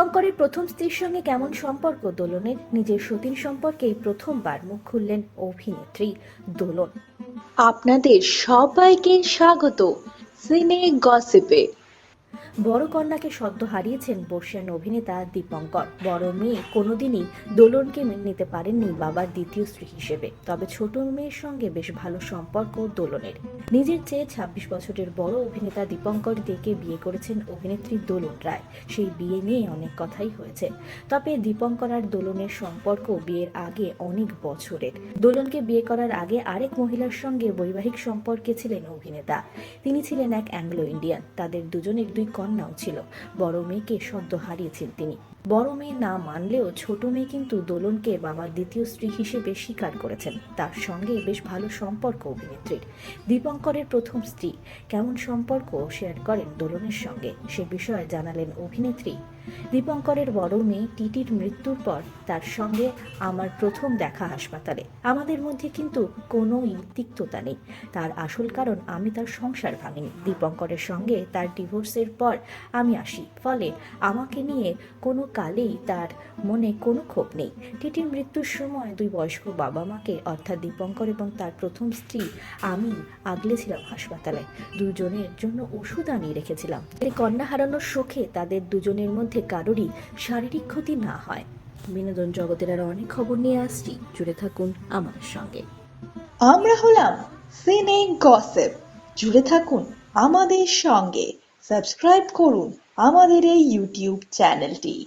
দীপঙ্করের প্রথম স্ত্রীর সঙ্গে কেমন সম্পর্ক? দোলনের নিজের সতীর সম্পর্কে এই প্রথমবার মুখ খুললেন অভিনেত্রী দোলন। আপনাদের সবাইকে স্বাগত। সিনে গসিপে। বড় কন্যাকে সদ্য হারিয়েছেন বর্ষিয়ান অভিনেতা দীপঙ্কর। বড় মেয়ে কোনোদিনই দোলনকে মেনে নিতে পারেননি বাবার দ্বিতীয় স্ত্রী হিসেবে। তবে ছোট মেয়ের সঙ্গে বেশ ভালো সম্পর্ক দোলনের। নিজের চেয়ে ছাব্বিশ বছরের বড় অভিনেতা দীপঙ্কর দেকে বিয়ে করেছেন অভিনেত্রী দোলন রায়। সেই বিয়ে নিয়ে অনেক কথাই হয়েছে। তবে দীপঙ্কর আর দোলনের সম্পর্ক বিয়ের আগে অনেক বছরের। দোলনকে বিয়ে করার আগে আরেক মহিলার সঙ্গে বৈবাহিক সম্পর্কে ছিলেন অভিনেতা। তিনি ছিলেন এক অ্যাংলো ইন্ডিয়ান। তাদের দুজনের দুই কন্যাও ছিল। বড় মেয়েকে সদ্য হারিয়েছেন তিনি। বড় মেয়ে না মানলেও ছোট মেয়ে কিন্তু দোলনকে বাবার দ্বিতীয় স্ত্রী হিসেবে স্বীকার করেছেন। তার সঙ্গে বেশ ভালো সম্পর্ক অভিনেত্রীর। দীপঙ্করের প্রথম স্ত্রী। কেমন সম্পর্ক শেয়ার করেন দোলনের সঙ্গে? সে বিষয়ে জানালেন অভিনেত্রী। দীপঙ্করের বড় মেয়ে টিটির মৃত্যুর পর তার সঙ্গে আমার প্রথম দেখা হাসপাতালে। আমাদের মধ্যে কিন্তু কোনো তিক্ততা নেই। তার আসল কারণ আমি তার সংসার ভাঙিনি। দীপঙ্করের সঙ্গে তার ডিভোর্সের পর আমি আসি। ফলে আমাকে নিয়ে কোনো কালেই তার মনে কোনো ক্ষোভ নেই। টিটির মৃত্যুর সময় দুই বয়স্ক বাবা মাকে, অর্থাৎ দীপঙ্কর এবং তার প্রথম স্ত্রী, আমি আগলেছিলাম হাসপাতালে। দুজনের জন্য ওষুধ আনিয়ে রেখেছিলাম। এই কন্যা হারানোর শোকে তাদের দুজনের মধ্যে কারোরই শারীরিক ক্ষতি না হয়। বিনোদন জগতের আরও অনেক খবর নিয়ে আসছি। জুড়ে থাকুন আমার সঙ্গে। আমরা হলাম সিনে গসিপ। জুড়ে থাকুন আমাদের সঙ্গে। সাবস্ক্রাইব করুন আমাদের এই ইউটিউব চ্যানেলটি।